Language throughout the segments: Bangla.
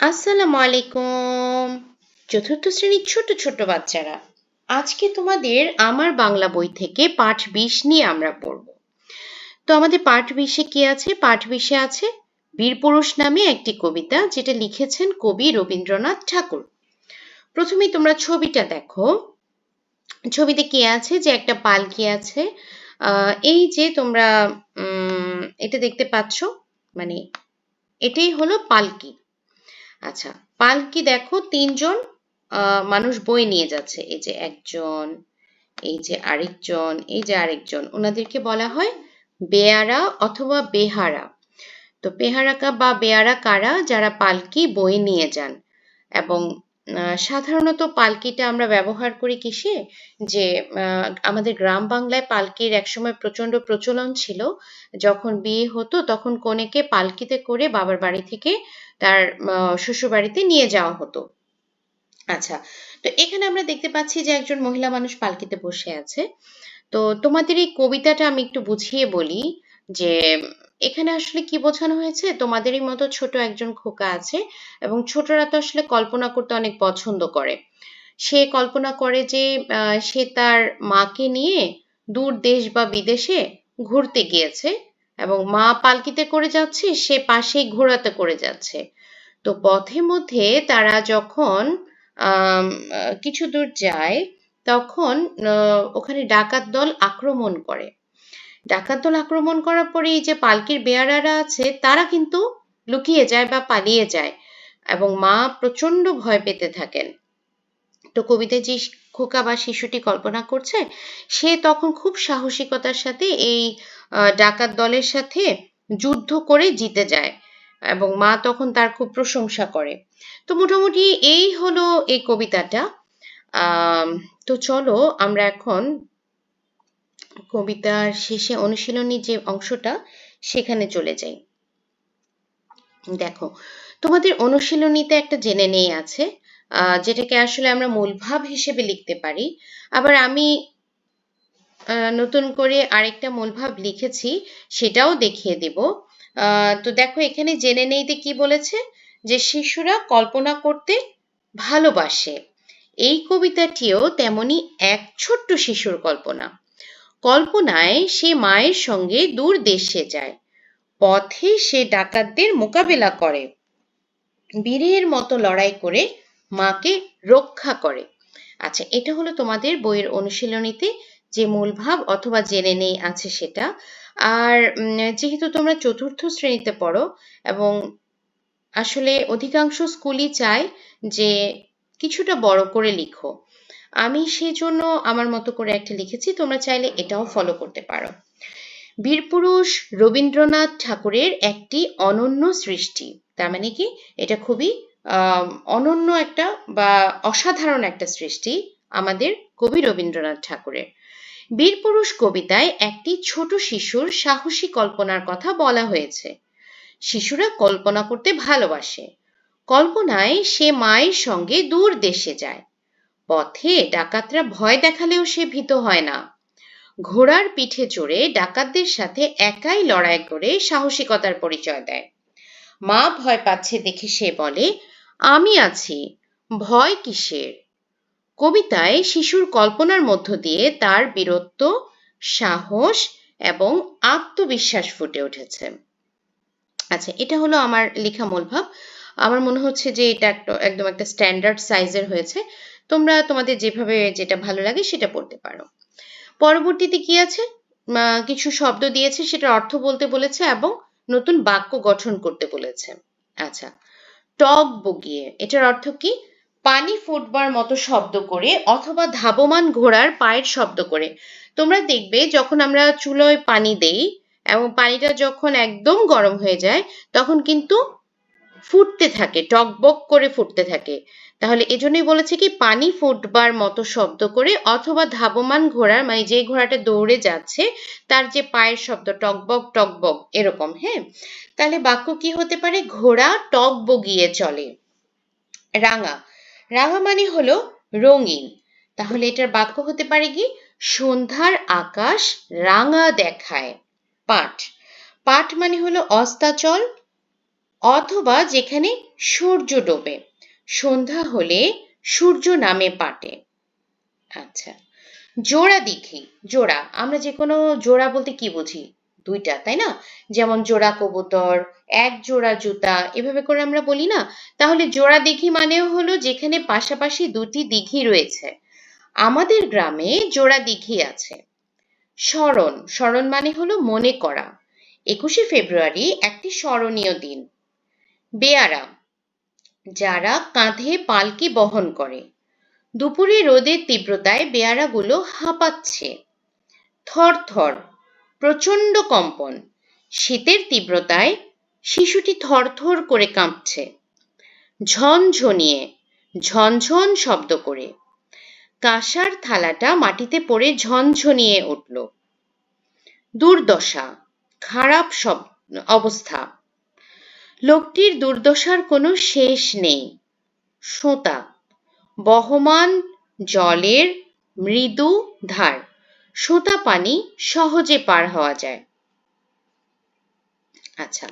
আসসালামু আলাইকুম। চতুর্থ শ্রেণির ছোট ছোট বাচ্চারা, আজকে তোমাদের আমার বাংলা বই থেকে পাঠ বিশ নিয়ে আমরা পড়ব। তো আমাদের পাঠ বিশে কি আছে? পাঠ বিশে আছে বীরপুরুষ নামে একটি কবিতা, যেটা লিখেছেন কবি রবীন্দ্রনাথ ঠাকুর। প্রথমে তোমরা ছবিটা দেখো। ছবিতে কি আছে? যে একটা পালকি আছে। এই যে তোমরা এটা দেখতে পাচ্ছ মানে এটাই হলো পালকি। আচ্ছা পালকি দেখো তিনজন মানুষ বই নিয়ে যাচ্ছে। এই যে একজন, এই যে আরেকজন, এই যে আরেকজন। ওনাদেরকে বলা হয় বেয়ারা অথবা বেহারা। তো বেহারাকা বা বেয়ারা কারা? যারা পালকি বই নিয়ে যান। এবং সাধারণত পালকিটা আমরা ব্যবহার করি কিসে? যে আমাদের গ্রাম বাংলায় পালকির একসময় প্রচণ্ড প্রচলন ছিল। যখন বিয়ে হতো, তখন কনেকে পালকিতে করে বাবার বাড়ি থেকে তার আহ, শ্বশুর নিয়ে যাওয়া হতো। আচ্ছা তো এখানে আমরা দেখতে পাচ্ছি যে একজন মহিলা মানুষ পালকিতে বসে আছে। তো তোমাদের এই কবিতাটা আমি একটু বুঝিয়ে বলি যে এখানে আসলে কি বোঝানো হয়েছে? তোমাদেরই মতো ছোট একজন খোকা আছে এবং ছোটরা তো আসলে কল্পনা করতে অনেক পছন্দ করে। সে কল্পনা করে যে সে তার মাকে নিয়ে দূর দেশ বা বিদেশে ঘুরতে গিয়েছে। এবং মা পালকিতে করে যাচ্ছে, সে পাশেই ঘোড়াতে করে যাচ্ছে। তো পথের মধ্যে তারা যখন কিছু দূর যায়, তখন ওখানে ডাকাত দল আক্রমণ করে। ডাকাত দল আক্রমণ করার পরে এই যে পালকির বেয়ারারা আছে, তারা কিন্তু লুকিয়ে যায় বা পালিয়ে যায় এবং মা প্রচণ্ড ভয় পেতে থাকেন। তো কবিতায় যে খোকা বা শিশুটি কল্পনা করছে, সে তখন খুব সাহসিকতার সাথে এই ডাকাত দলের সাথে যুদ্ধ করে জিতে যায় এবং মা তখন তার খুব প্রশংসা করে। তো মোটামুটি এই হলো এই কবিতাটা। তো চলো আমরা এখন কবিতার শেষে অনুশীলনী যে অংশটা, সেখানে চলে যাই। দেখো, তোমাদের অনুশীলনীতে একটা জেনে নেই আছে যেটাকে আসলে আমরা মূলভাব হিসেবে লিখতে পারি। আবার আমি নতুন করে আরেকটা মূলভাব লিখেছি, সেটাও দেখিয়ে দেব। তো দেখো এখানে জেনে নেইতে কি বলেছে? যে শিশুরা কল্পনা করতে ভালোবাসে। এই কবিতাটিও তেমনি এক ছোট্ট শিশুর কল্পনা। কল্পনায় সে মায়ের সঙ্গে দূর দেশে যায়। পথে সে ডাকাতদের মোকাবেলা করে। বীরের মতো লড়াই করে মাকে রক্ষা করে। আচ্ছা এটা হলো তোমাদের বইয়ের অনুশীলনীতে যে মূল ভাব অথবা জেনে নেই আছে সেটা। আর যেহেতু তোমরা চতুর্থ শ্রেণীতে পড়ো এবং আসলে অধিকাংশ স্কুলই চায় যে কিছুটা বড় করে লিখো, আমি সেজন্য আমার মতো করে একটা লিখেছি, তোমরা চাইলে এটাও ফলো করতে পারো। বীরপুরুষ রবীন্দ্রনাথ ঠাকুরের একটি অনন্য সৃষ্টি, তার মানে কি? এটা খুবই অনন্য একটা বা অসাধারণ একটা সৃষ্টি আমাদের কবি রবীন্দ্রনাথ ঠাকুরের। বীরপুরুষ কবিতায় একটি ছোট শিশুর সাহসী কল্পনার কথা বলা হয়েছে। শিশুরা কল্পনা করতে ভালোবাসে। কল্পনায় সে মায়ের সঙ্গে দূর দেশে যায়। পথে ডাকাতরা ভয় দেখালেও সে ভীত হয় না। ঘোড়ার পিঠে চড়ে ডাকাতদের সাথে একাই লড়াই করে সাহসিকতার পরিচয় দেয়। মা ভয় পাচ্ছে দেখে সে বলে, আমি আছি। ভয় কিসের? কবিতায় শিশুর কল্পনার মধ্য দিয়ে তার বীরত্ব, সাহস এবং আত্মবিশ্বাস ফুটে উঠেছে। আচ্ছা এটা হলো আমার লেখা মূলভাব আমার মনে হচ্ছে যে এটা একটা, একদম একটা স্ট্যান্ডার্ড সাইজের হয়েছে। তোমরা তোমাদের যেভাবে যেটা ভালো লাগে সেটা পড়তে পারো। পরবর্তীতে কি আছে? কিছু শব্দ দিয়েছে সেটার অর্থ বলতে বলেছে এবং নতুন বাক্য গঠন করতে বলেছে। আচ্ছা টক বগিয়ে এটার অর্থ কি? পানি ফুটবার মতো শব্দ করে অথবা ধাবমান ঘোড়ার পায়ের শব্দ করে। তোমরা দেখবে যখন আমরা চুলোয় পানি দেই এবং পানিটা যখন একদম গরম হয়ে যায়, তখন কিন্তু ফুটতে থাকে, টকবক করে ফুটতে থাকে। তাহলে এজন্যই বলেছে কি, পানি ফুটবার মতো শব্দ করে অথবা ধাবমান ঘোড়ার মানে যে ঘোড়াটা দৌড়ে যাচ্ছে, তার যে পায়ের শব্দ, টকবক টকবক, এরকম হ্যাঁ? তাহলে বাক্য কি হতে পারে? ঘোড়া টক বগিয়ে চলে। রাঙা রাঙা মানে হলো রঙিন। তাহলে এটার বাক্য হতে পারে কি? সন্ধ্যার আকাশ রাঙা দেখায়। পাঠ। পাঠ মানে হলো অস্তাচল অথবা যেখানে সূর্য ডোবে। সন্ধ্যা হলে সূর্য নামে পাটে। আচ্ছা। জোড়া দিঘি। জোড়া। আমরা যে কোনো জোড়া বলতে কি বুঝি? দুইটা, তাই না? যেমন জোড়া কবুতর, এক জোড়া জুতা, এভাবে করে আমরা বলি না? তাহলে জোড়া দিঘি মানেও হলো যেখানে পাশাপাশি দুটি দিঘি রয়েছে। আমাদের গ্রামে জোড়া দিঘি আছে। স্মরণ স্মরণ মানে হলো মনে করা। একুশে ফেব্রুয়ারি একটি স্মরণীয় দিন। বেয়ারা যারা কাঁধে পালকি বহন করে। দুপুরে রোদের তীব্রতায় বেয়ারাগুলো হাঁপাচ্ছে। থর থর প্রচণ্ড কম্পন। শীতের তীব্রতায় শিশুটি থরথর করে কাঁপছে। ঝনঝনিয়ে ঝনঝন শব্দ করে। কাঁসার থালাটা মাটিতে পড়ে ঝনঝনিয়ে উঠল। দুর্দশা, খারাপ সব অবস্থা। লোকটির দুর্দশার কোনো শেষ নেই। সোঁতা, বহমান জলের মৃদু ধার। সোঁতা পানি সহজে পার হওয়া যায়। আচ্ছা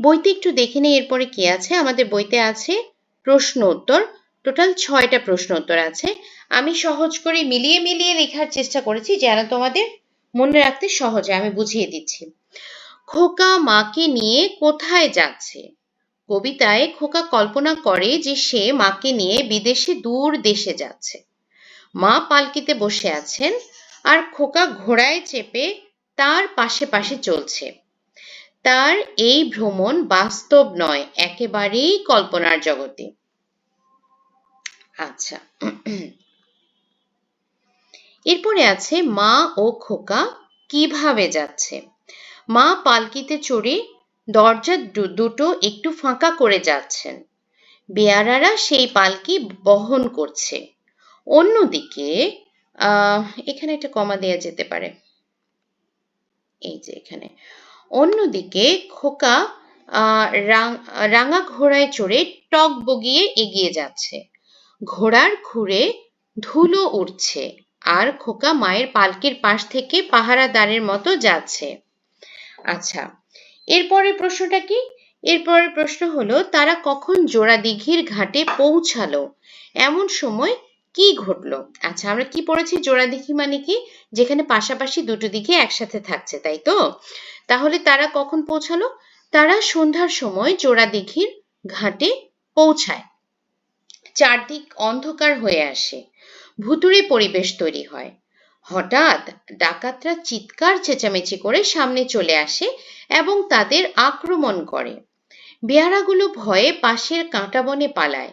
বইতে একটু দেখে নেই, এরপরে কি আছে? আমাদের বইতে আছে প্রশ্ন উত্তর। টোটাল ছয়টা প্রশ্ন উত্তর আছে। আমি সহজ করে মিলিয়ে মিলিয়ে লেখার চেষ্টা করেছি যেন তোমাদের মনে রাখতে সহজে আমি বুঝিয়ে দিচ্ছি। খোকা মাকে নিয়ে কোথায় যাচ্ছে? কবিতায় খোকা কল্পনা করে যে সে মাকে নিয়ে বিদেশে দূর দেশে যাচ্ছে। মা পালকিতে বসে আছেন। আর খোকা ঘোড়ায় চেপে তার পাশে পাশে চলছে। তার এই ভ্রমণ বাস্তব নয়, একেবারেই কল্পনার জগতে। আচ্ছা। এরপরে আছে মা ও খোকা কীভাবে যাচ্ছে। মা পালকিতে চড়ে দরজা দুটো একটু ফাঁকা করে যাচ্ছেন। বেয়ারারা সেই পালকি বহন করছে। অন্যদিকে এখানে একটা কমা দেয়া যেতে পারে। এই যে এখানে। অন্যদিকে খোকা রাঙা ঘোড়ায় চড়ে টক বগিয়ে এগিয়ে যাচ্ছে। ঘোড়ার খুঁড়ে ধুলো উঠছে আর খোকা মায়ের পালকির পাশ থেকে পাহারাদারের মতো যাচ্ছে। আচ্ছা এরপরের প্রশ্নটা কি? এরপরের প্রশ্ন হলো, তারা কখন জোড়া দিঘির ঘাটে পৌঁছালো? এমন সময় কি ঘটলো? আচ্ছা আমরা কি পড়েছি? জোড়া দিঘি মানে কি? যেখানে পাশাপাশি দুটো দিকে একসাথে থাকছে, তাই তো? তাহলে তারা কখন পৌঁছালো? তারা সন্ধ্যার সময় জোড়া দিঘির ঘাটে পৌঁছায়। চারদিক অন্ধকার হয়ে আসে। ভুতুড়ে পরিবেশ তৈরি হয়। হঠাৎ ডাকাতরা চিৎকার, চেঁচামেচি করে সামনে চলে আসে এবং তাদের আক্রমণ করে। বেয়ারাগুলো ভয়ে পাশের কাঁটা বনে পালায়।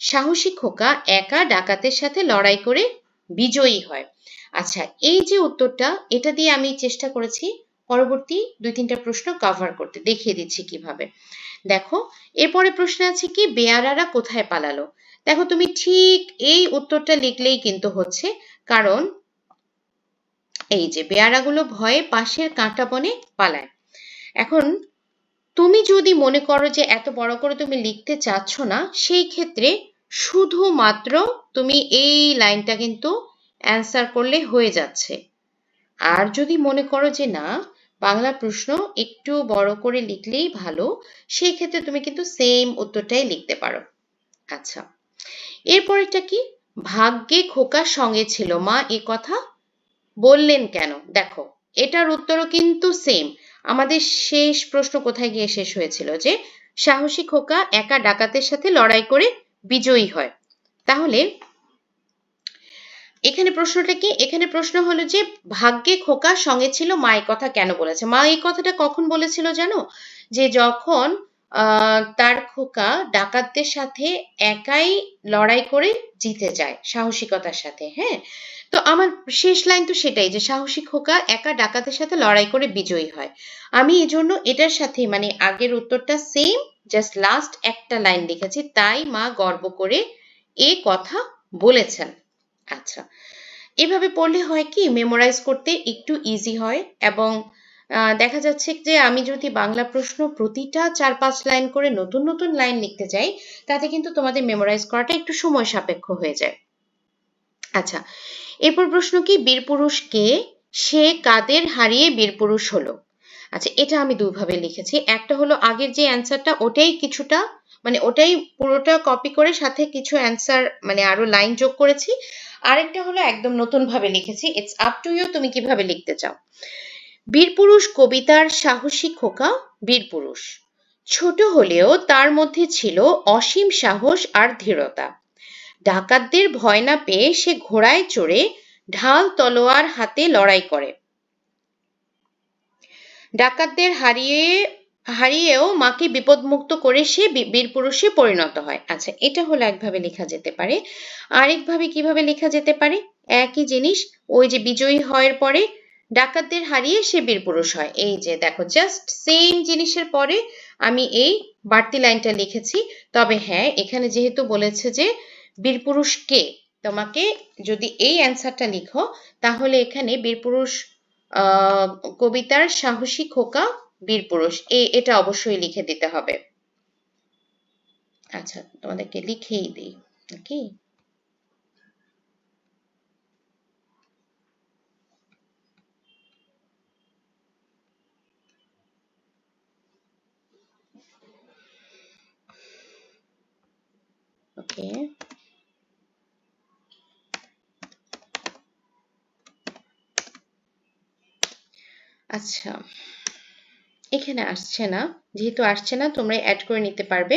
সাহসী খোকা একা ডাকাতের সাথে লড়াই করে বিজয়ী হয়। আচ্ছা এই যে উত্তরটা, এটা দিয়ে আমি চেষ্টা করেছি পরবর্তী দুই তিনটা প্রশ্ন কভার করতে, দেখিয়ে দিচ্ছি কীভাবে। দেখো, এরপরে প্রশ্ন আছে কি, বেয়ারারা কোথায় পালালো? দেখো, তুমি ঠিক এই উত্তরটা লিখলেই কিন্তু হচ্ছে, কারণ এই যে বেয়ারাগুলো ভয়ে পাশের কাঁটা বনে পালায়। এখন তুমি যদি মনে করো যে এত বড় করে তুমি লিখতে চাচ্ছ না, সেই ক্ষেত্রে শুধুমাত্র তুমি এই লাইনটা কিন্তু অ্যান্সার করলে হয়ে যাচ্ছে। আর যদি মনে করো যে না, বাংলা প্রশ্ন একটু বড় করে লিখলেই ভালো সেই ক্ষেত্রে তুমি কিন্তু সেম উত্তরটাই লিখতে পারো। আচ্ছা এরপরেরটা কি? ভাগ্যে খোকার সঙ্গে ছিল মা, এ কথা বললেন কেন? দেখো, এটার উত্তরও কিন্তু সেম আমাদের শেষ প্রশ্ন কোথায় গিয়ে শেষ হয়েছিল যে, সাহসী খোকা একা ডাকাতের সাথে লড়াই করে বিজয়ী হয়। তাহলে এখানে প্রশ্নটা কি? এখানে প্রশ্ন হলো যে, ভাগ্যে খোকার সঙ্গে ছিল মা, এই কথা কেন বলেছে? মা, এই কথাটা কখন বলেছিল জানো? যে যখন তার খোকা ডাকাতদের সাথে একাই লড়াই করে জিতে যায়, সাহসিকতার সাথে হ্যাঁ? তো আমার শেষ লাইন তো সেটাই যে, সাহসী খোকা একা ডাকাতের সাথে লড়াই করে বিজয়ী হয়। আমি এজন্য এটার সাথে মানে আগের উত্তরটা সেম জাস্ট লাস্ট একটা লাইন লিখেছি, তাই মা গর্ব করে এ কথা বলেছেন। আচ্ছা এভাবে পড়লে হয় কি মেমোরাইজ করতে একটু ইজি হয় এবং দেখা যাচ্ছে যে আমি যদি বাংলা প্রশ্ন প্রতিটা চার পাঁচ লাইন করে নতুন নতুন লাইন লিখতে চাই তাতে কিন্তু তোমাদের মেমোরাইজ করাটা একটু সময় সাপেক্ষ হয়ে যায়। আচ্ছা এরপর প্রশ্ন কি, বীরপুরুষ কে, সে কাদের হারিয়ে বীরপুরুষ হলো? আচ্ছা এটা আমি দুভাবে লিখেছি। একটা হলো আগের যে অ্যান্সারটা ওটাই কিছুটা মানে ওটাই পুরোটা কপি করে সাথে কিছু অ্যান্সার মানে আরও লাইন যোগ করেছি। আরেকটা হলো একদম নতুন ভাবে লিখেছি ইটস আপ টু ইউ তুমি কীভাবে লিখতে চাও? বীরপুরুষ কবিতার সাহসী খোকা, বীরপুরুষ। ছোট হলেও তার মধ্যে ছিল অসীম সাহস আর দৃঢ়তা ডাকাতদের ভয় না পেয়ে সে ঘোড়ায় চড়ে ঢাল তলোয়ার হাতে লড়াই করে। ডাকাতদের হারিয়ে, হারিয়েও মাকে বিপদমুক্ত করে সে বীরপুরুষে পরিণত হয়। আচ্ছা এটা হলো একভাবে লেখা যেতে পারে। আরেকভাবে কীভাবে লেখা যেতে পারে? একই জিনিস, ওই যে বিজয়ী হওয়ার পরে ডাকাতদের হারিয়ে সে বীরপুরুষ হয়। এই যে দেখো জাস্ট সেম জিনিসের পরে আমি এই বাড়তি লাইনটা লিখেছি। তবে হ্যাঁ এখানে যেহেতু বলেছে যে বীরপুরুষ কে, তোমাকে যদি এই অ্যান্সারটা লিখো, তাহলে এখানে বীরপুরুষ কবিতার সাহসী খোকা বীরপুরুষ এই এটা অবশ্যই লিখে দিতে হবে। আচ্ছা তোমাদেরকে লিখেই দিই, নাকি? ওকে আচ্ছা এখানে আসছে না। যেহেতু আসছে না তোমরা অ্যাড করে নিতে পারবে।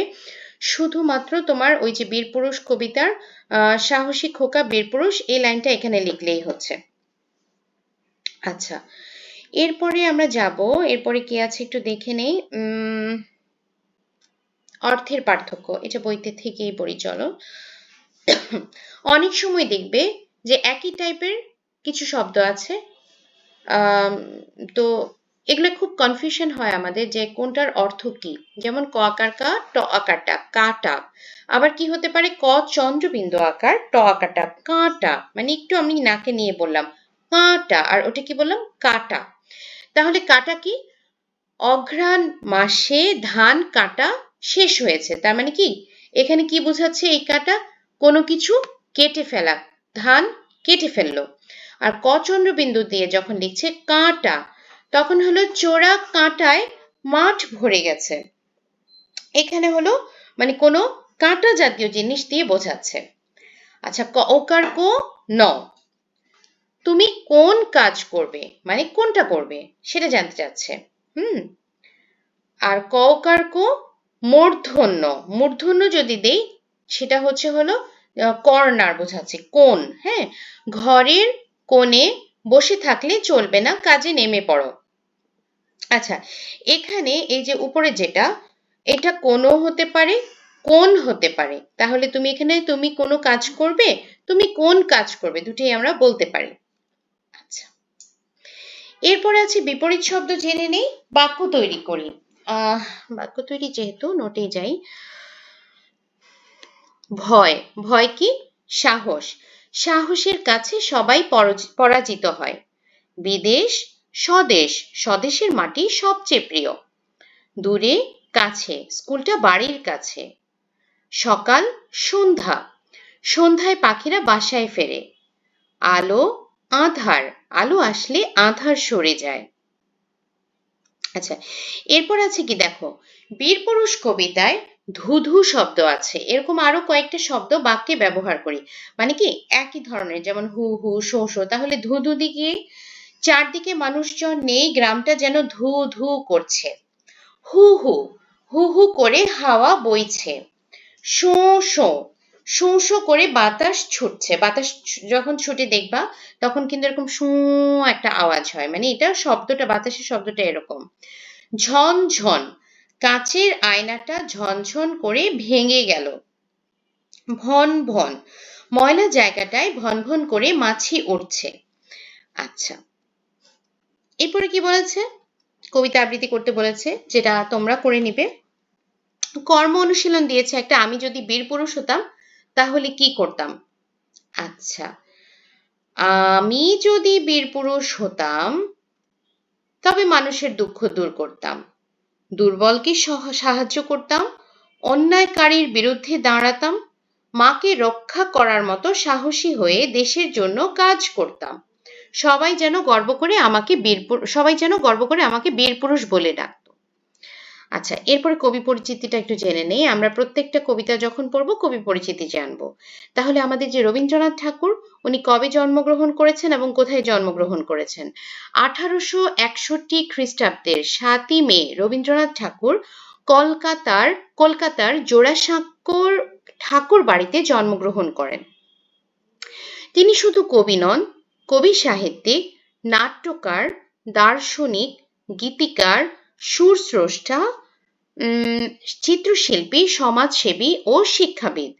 শুধুমাত্র তোমার ওই যে বীরপুরুষ কবিতার সাহসী খোকা বীরপুরুষ এই লাইনটা এখানে লিখলেই হচ্ছে। আচ্ছা এরপরে আমরা যাব, এরপরে কি আছে একটু দেখে নেই। অর্থের পার্থক্য, এটা বইতে থেকেই পড়ি, চলো। অনেক সময় দেখবে যে একই টাইপের কিছু শব্দ আছে তো এগুলো খুব কনফিউশন হয় আমাদের যে কোনটার অর্থ কি। যেমন ক আকার কা, ট আকারটা কাটা আবার কি হতে পারে? ক চন্দ্রবিন্দু আকার, ট আকারটা কাঁটা মানে একটু আমি নাকে নিয়ে বললাম কাটা আর ওটা কি বললাম? কাটা তাহলে কাটা কি? অঘ্রাণ মাসে ধান কাটা শেষ হয়েছে। তার মানে কি? এখানে কি বোঝাচ্ছে এই কাটা কোনো কিছু কেটে ফেলা, ধান কেটে ফেলল। আর ক চন্দ্রবিন্দু দিয়ে যখন লিখছে কাঁটা, তখন হলো চোরা কাঁটায় মাঠ ভরে গেছে। এখানে হলো মানে কোনো কাঁটা জাতীয় জিনিস দিয়ে বোঝাচ্ছে। আচ্ছা ক ওকার কো ন। তুমি কোন কাজ করবে মানে কোনটা করবে, সেটা জানতে চাচ্ছে। হুম? আর ক ওকার কো মূর্ধন্য। মূর্ধন্য যদি দেই, সেটা হচ্ছে হলো কর্নার বোঝাচ্ছে কোন হ্যাঁ? ঘরের কোণে বসে থাকলে চলবে না, কাজে নেমে পড়ো। আচ্ছা এখানে এই যে উপরে যেটা, এটা কোনো হতে পারে কোন হতে পারে। তাহলে তুমি এখানে, তুমি কোনো কাজ করবে, তুমি কোন কাজ করবে, দুটোই আমরা বলতে পারি। আচ্ছা এরপরে আছে বিপরীত শব্দ জেনে নেই, বাক্য তৈরি করি। বাক্য তৈরি যেহেতু নোটে যাই। ভয় ভয় কি? সাহস। সাহসের কাছে সবাই পরাজিত হয়। বিদেশ, স্বদেশ, স্বদেশের মাটি সবচেয়ে প্রিয়। দূরে, কাছে, স্কুলটা বাড়ির কাছে। সকাল, সন্ধ্যা। সন্ধ্যায় পাখিরা বাসায় ফেরে। আলো, আধার। আলো আসলে আধার সরে যায়। আচ্ছা এরপর আছে কি দেখো? বীরপুরুষ কবিতায় ধুধু শব্দ আছে। এরকম আরও কয়েকটা শব্দ বাক্যে ব্যবহার করি। মানে কি? একই ধরনের, যেমন হু হু, শো শো। তাহলে ধু দিকে, চারদিকে মানুষজন নেই, গ্রামটা যেন ধু ধু করছে। হু হু হু হু করে হাওয়া বইছে। শো শো শো শো করে বাতাস ছুটছে। বাতাস যখন ছুটে দেখবা, তখন কিন্তু এরকম শু একটা আওয়াজ হয়। মানে এটা শব্দটা, বাতাসের শব্দটা এরকম। ঝন ঝন কাচের আয়নাটা ঝনঝন করে ভেঙে গেল। ভন ভন, ময়লা জায়গাটায় ভন ভন করে মাছি উঠছে আচ্ছা এরপরে কি বলেছে? কবিতা আবৃত্তি করতে বলেছে, যেটা তোমরা করে নিবে। কর্ম অনুশীলন দিয়েছে একটা, আমি যদি বীর পুরুষ হতাম, তাহলে কি করতাম? আচ্ছা আমি যদি বীর পুরুষ হতাম, তবে মানুষের দুঃখ দূর করতাম। দুর্বলকে সাহায্য করতাম, অন্যায়কারীর বিরুদ্ধে দাঁড়াতাম, মাকে রক্ষা করার মতো সাহসী হয়ে দেশের জন্য কাজ করতাম। সবাই যেন গর্ব করে আমাকে বীর সবাই যেন গর্ব করে আমাকে বীর পুরুষ বলে ডাকতো আচ্ছা এরপরে কবি পরিচিতিটা একটু জেনে নেই। আমরা প্রত্যেকটা কবিতা যখন পড়ব, কবি পরিচিতি জানব। তাহলে আমাদের যে রবীন্দ্রনাথ ঠাকুর, উনি কবে জন্মগ্রহণ করেছেন এবং কোথায় জন্মগ্রহণ করেছেন? আঠারোশো একষট্টি খ্রিস্টাব্দের সাতই মে রবীন্দ্রনাথ ঠাকুর কলকাতার কলকাতার জোড়াসাঁকোর ঠাকুর বাড়িতে জন্মগ্রহণ করেন। তিনি শুধু কবি নন, কবি সাহিত্যিক, নাট্যকার, দার্শনিক, গীতিকার, সুরস্রষ্টা চিত্রশিল্পী, সমাজসেবী ও শিক্ষাবিদ।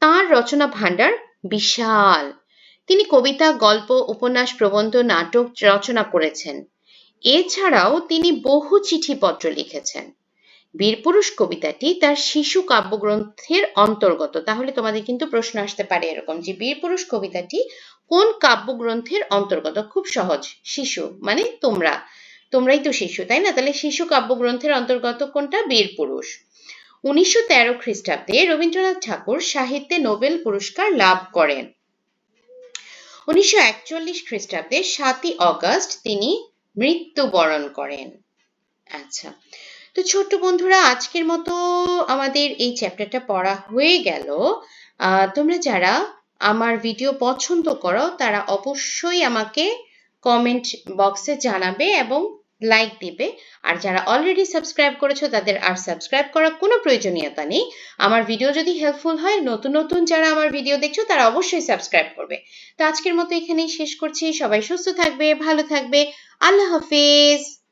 তাঁর রচনা ভাণ্ডার বিশাল। তিনি কবিতা, গল্প, উপন্যাস, প্রবন্ধ, নাটক রচনা করেছেন। এছাড়াও তিনি বহু চিঠিপত্র লিখেছেন। বীরপুরুষ কবিতাটি তার শিশু কাব্যগ্রন্থের অন্তর্গত। তাহলে তোমাদের কিন্তু প্রশ্ন আসতে পারে এরকম যে বীরপুরুষ কবিতাটি কোন কাব্যগ্রন্থের অন্তর্গত? খুব সহজ। শিশু মানে তোমরা। তোমরাই তো শিশু, তাই না? তাহলে শিশু কাব্যগ্রন্থের অন্তর্গত কোনটা? বীরপুরুষ উনিশশো তেরো খ্রিস্টাব্দে রবীন্দ্রনাথ ঠাকুর সাহিত্যে নোবেল পুরস্কার লাভ করেন। উনিশশো একচল্লিশ খ্রিস্টাব্দে সাতই অগস্ট তিনি মৃত্যুবরণ করেন। আচ্ছা তো ছোট্ট বন্ধুরা, আজকের মতো আমাদের এই চ্যাপ্টারটা পড়া হয়ে গেল। তোমরা যারা আমার ভিডিও পছন্দ করো, তারা অবশ্যই আমাকে কমেন্ট বক্সে জানাবে এবং লাইক দিবে। আর যারা অলরেডি সাবস্ক্রাইব করেছ, তাদের আর সাবস্ক্রাইব করার কোনো প্রয়োজনীয়তা নেই। আমার ভিডিও যদি হেল্পফুল হয়, নতুন নতুন যারা আমার ভিডিও দেখছ, তারা অবশ্যই সাবস্ক্রাইব করবে। তো আজকের মতো এখানেই শেষ করছি। সবাই সুস্থ থাকবে, ভালো থাকবে। আল্লাহ হাফিজ।